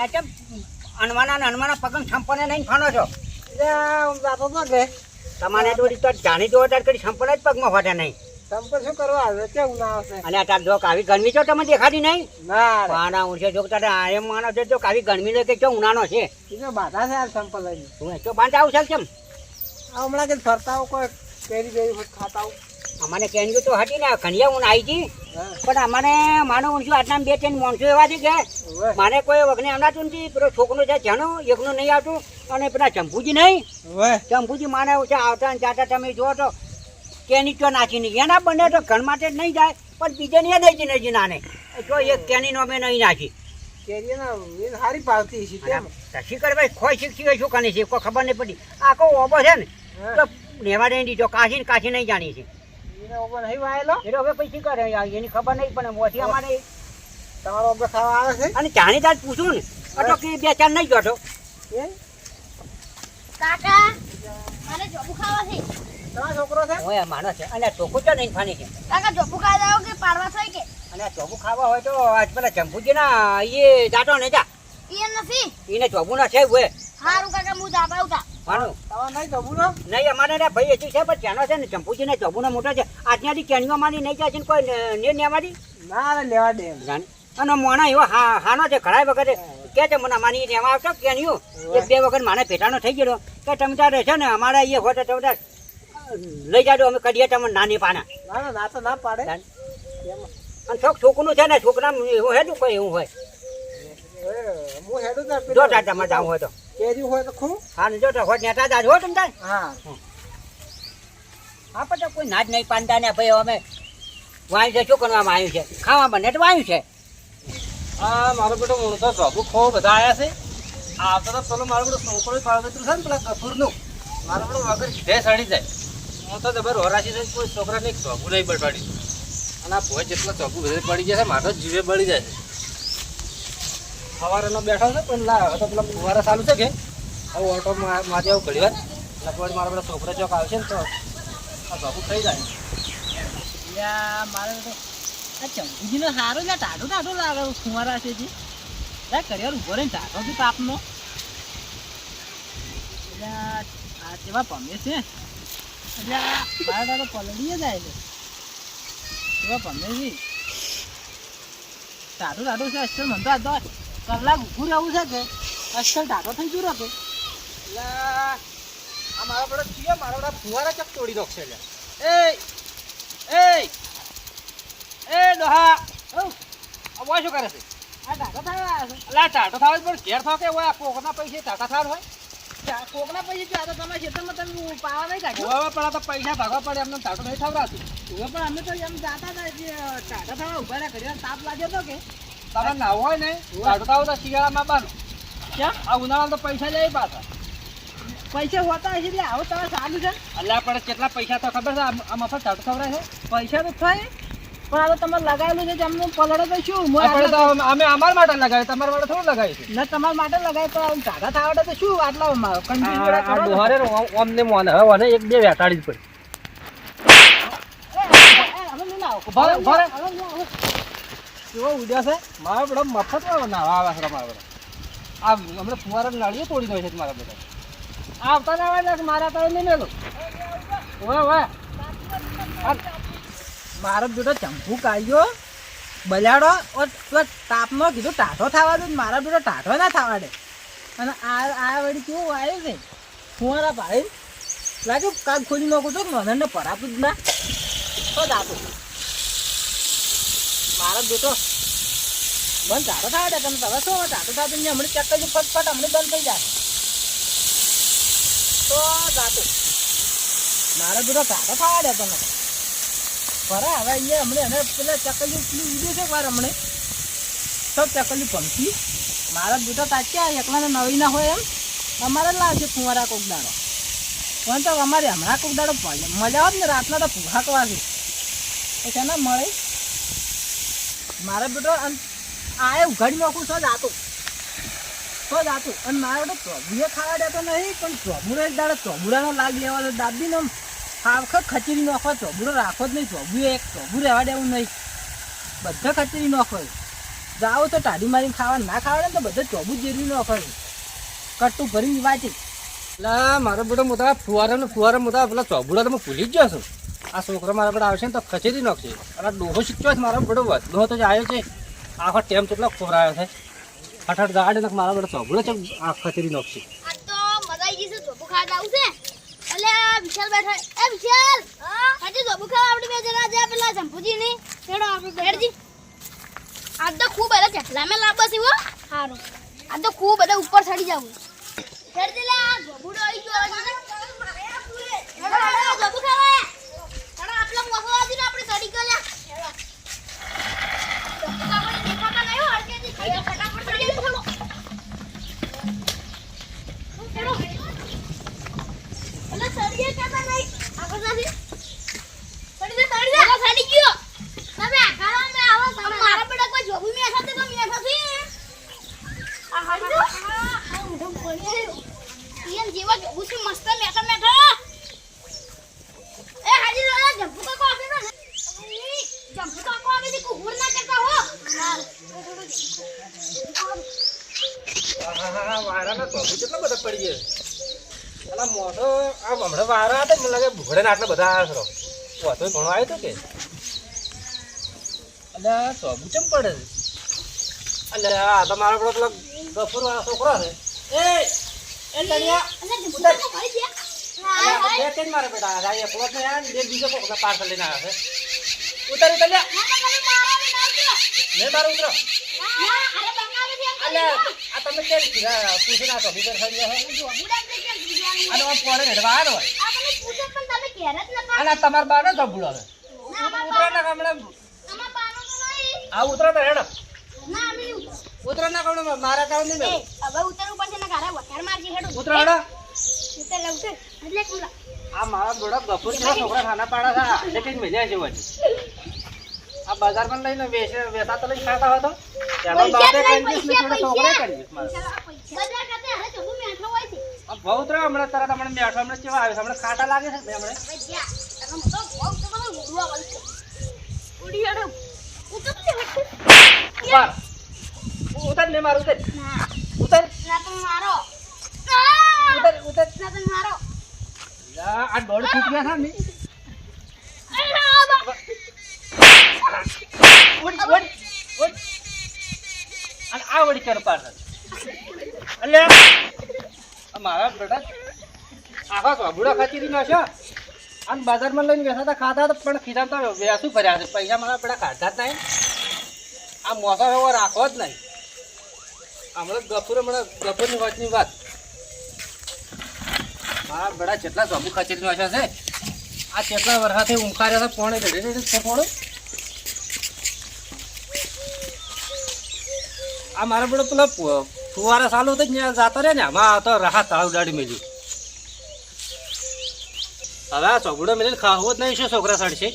અને હા કેમ અનવાના ને અનવાના પગમ સંપને નહીં ફાનો છો? જાતો કે તમારે દોડી તો જાણી દો તાર કરી સંપને જ પગમાં ફાટે નહીં. સંપર્ક શું કરવા આવે? કેવું ના આવશે? અને આ તાર જોક આવી ગરમી છો તમે દેખાતી નહીં? ના પાના ઊંચે જોક તારે એમ માનો છે જોક આવી ગરમી લે કે ઉનાનો છે. બાધા છે આ સંપલ લઈને. તું બાંધ આવું છે કેમ? હમણાં કે ફરતા આવું કોઈ કેરી બેરી ખાતા આવું. અમારે કેન્યુ તો હતી ને ખંડિયા ઊન આવી હતી પણ અમારે માનો ઊંચું આટલા બે ત્રણ માણસો એવા છે કે મારે કોઈ વગને આવડાતું નથી પેલો છોકરો છે જાણો એકનું નહીં આવતું અને પેલા ચંપુજી નહીં. ચંપુજી માને છે આવતા ને જાતા તમે જુઓ તો કેની તો નાખી નહીં. એના બંને તો ઘર માટે નહીં જાય પણ બીજે નહીં દઈ નહીં જી નાને. જો એક કેની નો મેં નહીં નાખી. સારી પાવતી શીકર ભાઈ ખોઈ શીખી શું કાની છે? કોઈ ખબર નહીં પડી. આખો ઓબો છે ને તો નેવા દઈ દીધો કાશી ને કાશી નહીં જાણી છે. એને ઉપર નહીં વાયેલો? એટલે હવે પછી કરે? એની ખબર નહીં પણ મોથી અમારે તમારો ઉપર ખાવા આવે છે? અને જાણી તાર પૂછું ને અટો કે બે ચાર નહીં જોતો એ? કાકા મારે જોબુ ખાવા છે. તમારો છોકરો છે? હોય માનો છે. અને તો નહીં ખાની છે. કાકા જોબુ ખાવા જાવ કે પાડવા થાય કે? અને ચોબુ ખાવા હોય તો આજ પેલા ચંપુજી ના એ જાતો ને જા. એ નથી. એને ચોબુ ના છે હોય હારું કાકા હું દાબા તમારે નહીં અમારે ને ભાઈ હજી છે પણ ત્યાંનો છે ને ચંપુજી ને ચોબુ મોટો છે. આજનાથી કેણીઓ માની નહીં જાય છે કોઈ ને નેવાની ના લેવા દે. અને મોણા એવો હા હાનો છે ઘણા વખતે કે છે મને માની લેવા આવશો કેણીઓ? એક બે વખત મારે પેટાનો થઈ ગયો કે તમે ત્યાં છે ને અમારે એ હોય તો તમે લઈ જાજો અમે કરીએ તમે નાની પાના. ના ના તો ના પાડે. અને છોક છોકરું છે ને છોકરા એવું હેડું કોઈ એવું હોય. જો તાર તમારે હોય તો. કેરી હોય તો ખું. હા ને જો તો હોય નેતા જાજ હો તમે તાર. હા. હા પણ કોઈ નાજ નહીં પાનતા ને ભાઈ અમે વાયુ છે શું કરવામાં આવ્યું છે? ખાવામાં નેટ તો વાયુ છે? આ મારો બેટો હું તો જોબુ ખો બધા આવ્યા છે. આ તો પેલો મારો બેટો છોકરો પાડવેતું છે ને પેલા કપૂરનું મારો બેટો વગર સીધે સડી જાય. હું તો જબર હોરાશી છે કોઈ છોકરાને એક જોબુ નહીં બળવાડી. અને આ ભોય જેટલો જોબુ વધારે પડી જશે મારો જીવે બળી જાય છે. સવારેનો બેઠો છે, પણ લા તો પેલા ફુવારા ચાલુ છે કે? હવે ઓટો માથે આવું ઘડી વાર એટલે મારો બધા છોકરા ચોક આવશે ને તો આ જોબુ થઈ જાય. મારે તો આ ચંપુજીને સારું ને ટાઢો ટાઢો લાગે ફુવારા છે જી. લા કરિયાર ઊભો રહીને ટાઢો છે તાપનો આ જેવા પમે છે. એટલે મારા ટાઢો પલડીએ જાય છે. એવા પમે છે. ટાઢો ટાઢો છે મને તો આ કલાક ઊભું રહેવું છે કે? અસલ ટાઢો થઈ ગયું કે એટલે આ મારા બધા ચિયો મારા બધા ફુવારા ચક તોડી નાખશે એટલે એ એ એ ડોહા. આ શું કરે છે? આ ઢાટો થવા અલા ટાટો થાવ પણ ઘેર થાવ કે હોય? આ કોકના પૈસે ટાટા થાવ હોય? કોકના પૈસે ત્યાં તો તમે ખેતરમાં તમે પાવા નહીં કાઢ્યો. હવે પણ આ તો પૈસા ભાગવા પડે એમને ટાટો નહીં થાવરાતું હવે પણ અમે તો એમ જાતા હતા જે ટાટા થવા ઊભા રહ્યા તાપ લાગ્યો હતો કે. તમે ના હોય ને કાઢતા થાવ તો શિયાળામાં બાનો ક્યાં? આ ઉનાળામાં તો પૈસા લે પાછા. પૈસા હોતા હશે એટલે આવો તમે સારું છે. એટલે પણ કેટલા પૈસા તો ખબર છે? આ- મફત ટાટો થવરાય છે. પૈસા તો થાય પણ આ તો તમારે લગાવેલું છે જેમને પલડે તો શું? અમે અમારા માટે લગાવી તમારા માટે થોડું લગાવી છે ના તમારા માટે લગાવી તો આમ ટાટા થવા તો શું આટલા કન્ફ્યુઝ આ આ મોને હવે ઓને એક બે વેટાડી જ પડી. ભરે, ભરે. કેવો ઉડ્યા છે? મારા બધા મફત નાવા આવે છે મારા બધા. આ હમણાં ફુવારા નાળીએ તોડી દો છે મારા બધા. આવતા ના આવે મારા તારે નહીં મેલો. વાહ વાહ મારા બેટો ચંપુ કાઢ્યો. બલાડો તાપમાં કીધું ટાઢો થવા દે મારા બેટો ટાઢો ના થવા દે. અને આ આ વળી કેવું આવ્યું છે? ફુવારા પાડી લાગ્યું કાગ ખોલી નાખું તો મને પરાતું જ ના. તો જાતું મારો બેટો. બંધ ઝાડો થાય તમે તમે શું? ઝાડો થાય તમને હમણાં ચેક કરજો ફટફટ, હમણાં બંધ થઈ જાય. તો જાતું મારો બેટો ઝાડો થવા દે તમે. ખરા હવે અહીંયા હમણે એને પેલા ચકલી પેલી ઉડ્યું છે વાર હમણે. સબ ચકલી પંખી. મારા બેટા તાક્યા એકલાને નવી ના હોય એમ. અમારે લાવશે ફુવારા કોક દાડો. પણ તો અમારે હમણાં કોક દાડો મજા આવે ને રાતના તો ફુહાકવા છે એ છે ને મળે? મારા બેટો આ એ ઉઘાડી નાખું તો જ આતું. તો જ આતું. અને મારા બેટો ચોબુએ ખાવા દેતો નહીં, પણ ચોબુરો એક દાડો ચોબુરાનો લાગ લેવા દો દાબીને આમ આખો ખચરી નાખો. ચોબુરો રાખો જ નહીં, ચોબુએ એક, ચોબુ રહેવા દેવું નહીં. બધા ખચરી નાખો જાઓ તો ટાઢી મારીને ખાવા ના ખાવા ને તો બધા ચોબુ જેરવી નાખો અખડું ભરીને ભરી વાંચી એટલે મારો બેટો મોટા ફુવારા ને ફુવારા મોટા પેલા ચોબુડા તો ભૂલી જ છું આ છોકરો મારા બેટા આવશે ને તો ખસેડી નાખશે અને ડોહો શીખ્યો છે મારો બેટો ડોહો તો આવ્યો છે. આખો ટેમ કેટલો ખોરાયો છે. હઠાઠ ગાડે નાખ મારા બેટો ચોબુડો છે. આ ખસેડી નાખશે એટલે વિશાલ બેઠા એ વિશાલ! આજે જોબુ ખાવા આપણે બે પેલા જંપુજી ની આજ તો ખૂબ બધા ચટલા મેં લાંબા છે, હો. હારો. આ તો ખૂબ બધા ઉપર ચડી જવું. આ જોબુડો આવી હેડો, હેડો, જોબુ ખાવા હેડો આપલા મોસો આજુ ને આપણે ચડી ગયો લ્યા હેડો. જોબુ ખાવાની દેખાતા નહીં હો, હરકેથી ખાઈ લો, ફટાફટ ચડી જાય થોડો. હેડો. અલા સળિયા કાતા નહીં આગળ નથી સળી દે સળી દે સળી ગયો તમે આખાડા મે આવો તમે મારા બેટા કોઈ જોબી મે સાથે તો મેઠા છે આ હાડો આ મોઢો પડી આવ્યો ઈયન જેવા જોબુ છે મસ્ત મેઠા મેઠા એ હાજી રો જંપુ કાકો આપે ને જંપુ કાકો આપે છે કુહુર ના કરતા હો વાયરાના ચોબુ અલા મોટો આ હમણાં વાયરા હતા મને લાગે ભૂગડે આટલા બધા આવ્યા ખરો. વાતો ઘણો આવ્યો તો કે? અલ્યા સોબુ ચમ પડે છે? અલ્યા આ તો મારો પેલો પેલો ગફુર વાળો છોકરો છે. એ બે ત્રણ મારે બેટા આ એકલો નહીં બે બીજો કોકનો પાર્સલ લઈને આવ્યો છે. ઉતાર લે મારો ઉતરો. આ તમે કેમ કીધા? પૂછીને આ ચોબુ પર થઈ ગયા છે અને આમ પોળે હેડવા આવ્યો હોય. અને આ તમારા બાને ચોબુડો હવે. ઉતરા ના કામણે આ ઉતરા તો હેડો. ઉતરા ના કામણે મારા કામ નહીં મેં ઉતરા હેડો. આ મારા દોડા ગફુર જેવા છોકરા ખાના પાડા છે એટલે કઈ મજા છે આ બજારમાં લઈને વેચે વેચા લઈને ખાતા હોય તો. તેનો બાપે કંજૂસ ને જોડે છોકરા કંજૂસ મારે. આ ભાવ હમણાં તરત હમણાં હમણાં કેવા આવે હમણાં ખાટા લાગે છે ને હમણાં? ઉતર. ઉતાર ને મારું ઉતાર. ઉતાર. ઉતર ઉતાર. લા, આ દોડ ફૂટ ગયા છે ને. ઉડ ઉડ ઉડ અને આ વળી કર પાછળ. એટલે મારા બેટા આખા કાબુડા ખાતી હતી છે અને બજારમાં લઈને બેસા હતા, ખાતા હતા, પણ ખીધા વેસું ભર્યા છે. પૈસા મારા બેટા કાઢતા જ નહીં. આ મોસા એવો રાખવો જ નહીં. હમણાં ગફુર, હમણાં ગફુરની વાતની વાત. મારા બેટા જેટલા જોબુ ખાચેરીનો આશા છે, આ કેટલા વર્ષાથી ઊંઘાર્યા હતા પોણે છે પોણું. આ મારા બધો પેલો ફુવારા ચાલુ તો ત્યાં જતા રે ને, આમાં તો રાહત તાવ ઉડાડી મેલી. હવે આ ચોગડો મેલીને ખાવો જ નહીં શું છોકરા સડશે.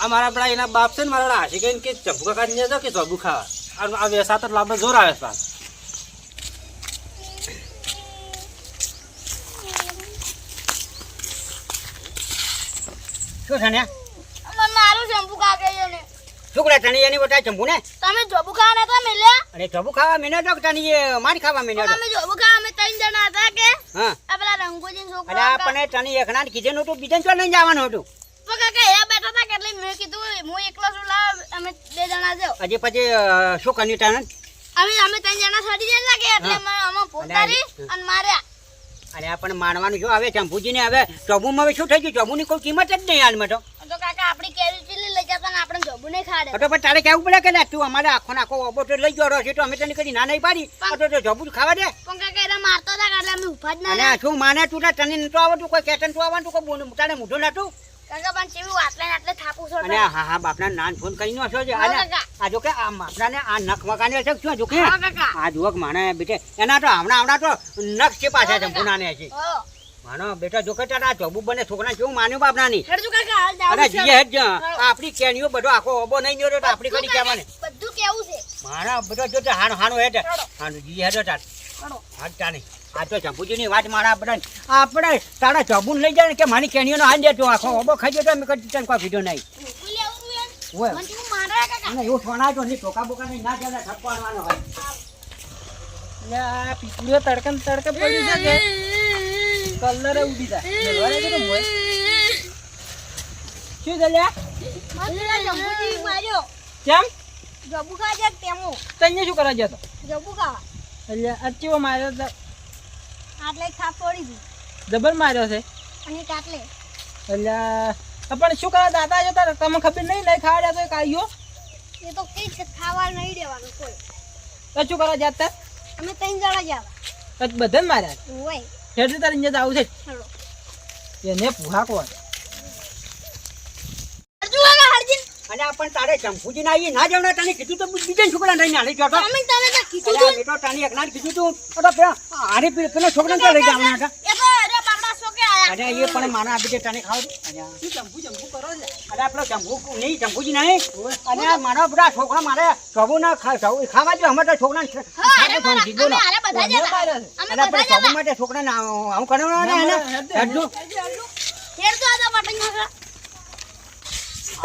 આ મારા પેલા એના બાપ છે ને, મારા હાસી કહીને કે ચંપુ કાઢી જાઓ કે ચોબુ ખાવા. આ વેસા તો લાંબા જોર આવે છે શું છે ને છે ને શું તણી એની બધા ચંપુ ને? તમે જોબુ ખાવા નતા મેલ્યા? અરે ચંપુ ખાવા મેને તો તણી મારી ખાવા મેને તો તમે જોબુ ખાવા અમે ત્રણ જણા હતા કે? હા. આ પેલા રંગોજી છોકરા છોકરા આપણે તણી એકના કીધેનું હતું બીજા ચો લઈને જવાનું હતું? તો કાકા એ બેઠા હતા કેટલી એટલે મેં કીધું હું એકલો છું લાવ અમે બે જણા જો હજી પછી શું કર્યું તાને અમે અમે ત્રણ જણા છોડી દેલા કે એટલે હા. અમે ફોન પોતારી અને માર્યા અને પણ માનવાનું શું? હવે ચંપુજીને હવે ચોબુમાં હવે શું થઈ ગયું? ચોબુની કોઈ કિંમત જ નહીં હાલમાં તો. તો કાકા આપણી કેરી ચીલી લઈ જતા ને આપણે જોબુ નહીં ખાડે તો પણ તારે કેવું પડે કે ના તું અમારે આખો નાખો ઓબો તો લઈ ગયો છે તો અમે તને કદી ના નહીં પાડી. તો તો જબુ ખાવા દે. પણ કાકા એના મારતો હતા એટલે અમે ઊભા જ ના શું માને તું? તને નતું આવડતું? કોઈ કેટન તું આવવાનું કોઈ તારે મોઢું નતું અને હા હા બાપના નાન ફોન કરી નો છો. આ જો કે આ બાપનાને આ નખ મકાને છે શું જો કે? આ જુવક માને બેટે એના તો હમણાં હમણાં તો નખ છે પાછા કાકા. છે. માનો બેટા જો કે તારા જોબુ બને છોકરા કેવું માન્યું જાવ જીએ હેડ આપણી કેણીઓ બધો આખો ઓબો નહીં ગયો તો આપણી કરી કહેવાને બધું કેવું છે? મારા બધો જો તે હાનો હાનો હેડ. હાનો જીએ હેડ તાર. હાથ તાને. આ તો ચંપુજીની વાત મારા આપણે આપણે તારા ચબુન લઈ જાય કે મારી કેણીઓનો હાલ દે તું આખો ઓબો ખાઈ જતો મેં કદી તને કોઈ પીધો નહીં. ઓય. મારે અને એવું સોનાજો નહીં ટોકા બોકા નહીં ના ચાલે ઠપવાડવાનો હોય એટલે પીપળીઓ તડકે ને તડકે છે કે? કલરે ઉડી જાય. મેલવા કે મોય. શું ચાલ્યા મને જંબુજી માર્યો. કેમ? જબુ ખાજે તેમો? તને શું કરવા જતો જબુ ખાવા. એટલે આ માર્યો તો? આટલે ખાપ પડી ગઈ જબર માર્યો છે. અને કાટલે. એટલે પણ શું કરવા દાદા જતા તમે ખબર નહીં નહીં ખાવા તો કાયો એ તો કઈ છે ખાવા નહીં દેવાનું કોઈ. તો શું કરવા જતા અમે ત્રણ જણા તો બધાને માર્યા હોય. હેઠળ તારે અહીંયા આવું છે. એને પૂહા કોણ અર્જુ કાકા હરજીન અને આ પણ તારે ચંપુજી ના આવી ના જવડા તને કીધું તો બીજા છોકરા નહીં આલી ગયો તો કીધું તું તને એકલા કીધું તું. તો તો પેલા આરે પેલા છોકરાને ક્યાં લઈ જવાના હતા. એ તો અરે બાપડા છોકે આયા. અને એ પણ મારા આપી દે તને ખાવ અને શું ચંપુ ચંપુ કરો છે? અરે આપણો ચંપુ નહીં ચંપુજી નહીં. અને મારા બધા છોકરા મારે સબુ ના ખાવા જો અમારે તો છોકરા હા અરે બાપડા અરે બધા આપણે માટે આવું કરવાનું ને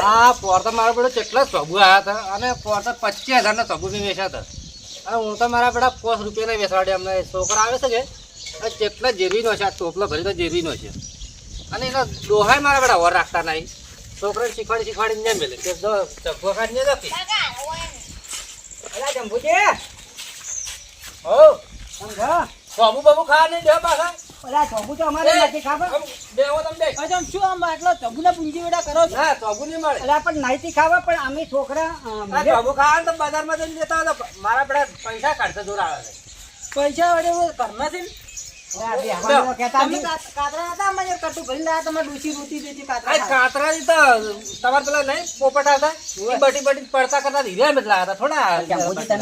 આ પોરતા મારા બેડો કેટલા સબુ આવ્યા હતા. અને પોરતા પચીસ હજારના સબુ બી વેચ્યા હતા. અને હું તો મારા બેડા રૂપિયા રૂપિયાના વેસાડ્યા અમને છોકરા આવે છે કે? કેટલા જેરવીનો છે, આ ટોપલો ભરી તો જેરવીનો છે. અને એના દોહાય મારા બેડા વર રાખતા નહીં. છોકરાને શીખવાડી શીખવાડી ને મેલે. કે જો ચગો કાઢી ને રાખી. અલા ચંપુજી હો, સમજા? બાબુ બાબુ ખા નહીં દે અલા ચંપુ તો અમારે નથી ખાવા બેહો તમે બે. અચ્છા શું આમ આટલો ચંપુના પૂંજી વેડા કરો છો? ના સબુ નહીં મળે. અલા પણ નાઈથી ખાવા પણ અમે છોકરા સબુ ખાવા તો બજારમાં જઈને લેતા હતા મારા બેડા પૈસા કાઢતા જોર આવે છે. પૈસા વડે ઘરના છે ને? તમે પેલા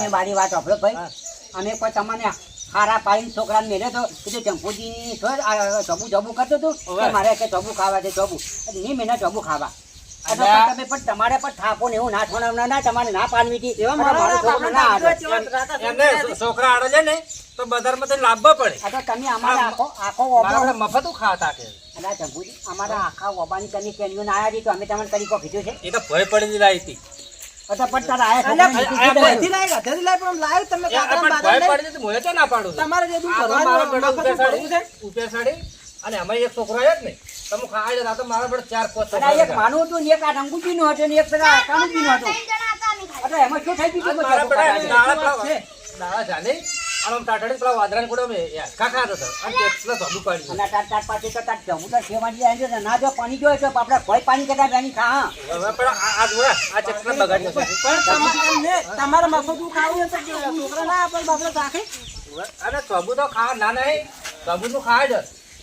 મારી વાત સાંભળો ભાઈ. અમે કોઈ તમને ખારા પાડીને છોકરાને મેળ્યો તો કીધું ચંપુજી તો આ જબુ જબુ કરતો તું? મારે કે જબુ ખાવા છે જબુ નહીં મેં જબુ ખાવા. તમે પણ તમારે પણ થાપો ને એવું ના છોડાવના ના તમારે ના પાડવી હતી એવા મારા મારો છોકરો આડો. છે ને તો બજારમાંથી લાવવા પડે. આ તો તમે અમારા આખો આખો ઓબા મફત ખાતા કે? અલા ચંપુજી અમારા આખા ઓબાની તમે કેનીઓ ના આવ્યા હતી તો અમે તમને તરીકો કીધું છે? એ તો ભય પડી લાવી હતી. તો પણ તારા આયા અલ્યા, છોકરાને આ કીધું ઘરથી લાય, ઘરથી લાય, પણ આમ તમે એ આ કાતરા પણ બાતરા ભય લઈ. પડી હતી મોએ તો ના પાડું તમારે જે દૂધ આ તો ભરવાનું, મારો બેટો મફત ઉપેર ભરવું છે. સાડી અને અમે એક છોકરો જ ને તમે ખાવા જતા તો મારા બેટો ચાર પાંચ આ એક માનું હતું ને એક આ રંગુજીનું હતું ને એક પેલા ત્રણ જણા હતા એટલે એમાં શું થઈ ગયું મારા બધું? બેટા ખબર દાડા જાને. આમ ટાટાડી પેલા વાદરાને કુડો મેં ખાતો હતો અને કેટલા ધોબુ પાડી અને તાર તાર પાસે તો તાર જવું તો જાય છે. ના જો પાણી જોઈએ તો આપણે કોઈ પાણી કરતા બેની ખા હવે પણ આ આ જોયા આ પણ તમારે તમારે ખાવું તો છોકરા ના ચાખે. અને સબુ તો ખા ના નહીં. સબુ નું ખાવા જ.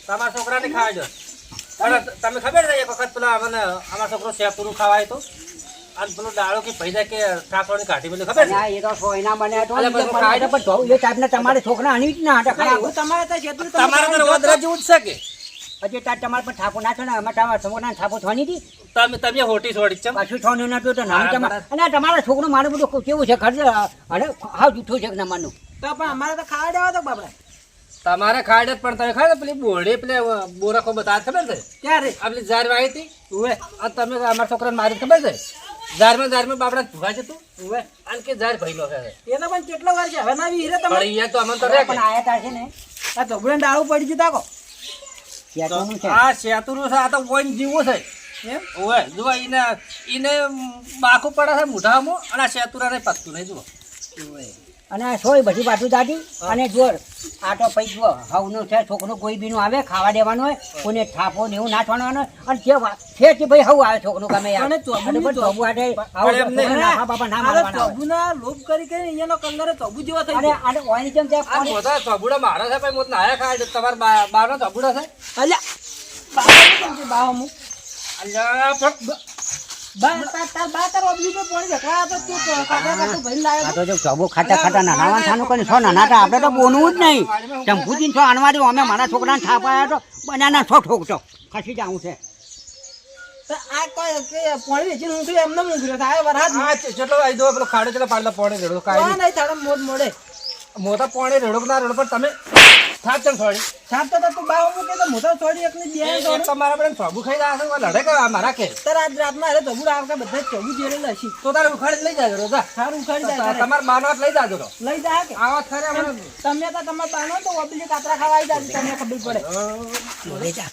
તમારા છોકરાને ખાવા જ. અને તમે ખબર છે એક વખત પેલા મને અમારો છોકરો શેપુરું ખાવાય તો? અને પેલો દાડો કે પૈસા કે ઠાકોરની કાઢી પેલું ખબર અને એ તો સોયના બને હતો અલે ને બધું પણ તો એ ટાઈપના તમારે છોકરા આની જ ના હા, તમારે ત્યાં છેતરું તમારે તો વદરા જેવું જ છે હજી તાર તમારે પણ થાપો ના છો ને અમે તમારા છોકરાને થાપો થવાની હતી. તમે તમે હોટી છોડી છે પાછું થવાનું નતું તો નાનું તમારે અને તમારા છોકરો મારું બધું કેવું છે ખર્ચ અને હાવ જૂઠું છે કે નમાનું તો પણ અમારે તો ખાવા દેવા તો બાપડે. તમારે ખાડે પણ તમે ખાડે પેલી બોડી પેલી બોરકો બતા ખબર છે? ક્યારે? આ પેલી ઝાર વાવી હતી? તમે અમારા છોકરાને મારી ખબર છે? ઝારમાં ઝારમાં બાપડા ભૂખા છે તું? ઉવે. અને કે ઝાર ભઈલો છે એના પણ કેટલો વાર છે? હવે ના વીરે તમે અહીંયા તો અમને તો રે પણ આયા તાર છે ને. આ ધોબડે ડાળું પડી ગયું તાકો શેઠોનું છે. આ શેતુરું છે આ તો કોઈ જીવું છે. એમ? ઓવે જુઓ ઈને ઈને બાકુ પડે છે મોઢામાં અને આ શેતુરાને પકતું નહીં જુઓ. અને આ સોય બધી બાજુ દાદી અને જોર. આ તો પછી જો હવનું છે છોકરું કોઈ બીનું આવે ખાવા દેવાનું હોય કોઈને થાપો ને એવું નાખવાનું હોય. અને જે છે તે ભાઈ હવું આવે છોકરું ગમે અને. લોભ કરી કે અહીંયાનો કલર તબુ જેવો થઈ અને ગયો. આને જેમ ત્યાં મોટા ચબુડા મારા છે ભાઈ મોત નાયા ખાય તમારા બારનો ચબુડો છે? અલ્યા. બાવા હું અલ્યા જકડા તો બોલવું જ નહીં. ચંપુજીને છો અનવા અમે મારા છોકરાને થાપાયા તો બનાના છો ખસી જાઉં છે. મોટા પોણે રેડો ના રેડો પણ તમે ચમ છોડી. સાપ તો તું બાવ મૂકે તો મોટા છોડી એકની બે એક તમારા બધા સોબુ ખાઈ રહ્યા છે લડે કે મારા કે તાર આજ રાતના અરે તબુડ આવતા બધા ચોબુ જેરે લસી તો તારે ઉખાડી લઈ જાજો રોજા. સારું ઉખાડી જાય તમાર તમારા લઈ જાજો તો. લઈ જા કે. આવા થરે મને તમે તો તમાર બાનો તો ઓબલી કાતરા ખાવા આવી જાય તમને ખબર પડે.